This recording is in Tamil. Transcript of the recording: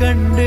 கண்டே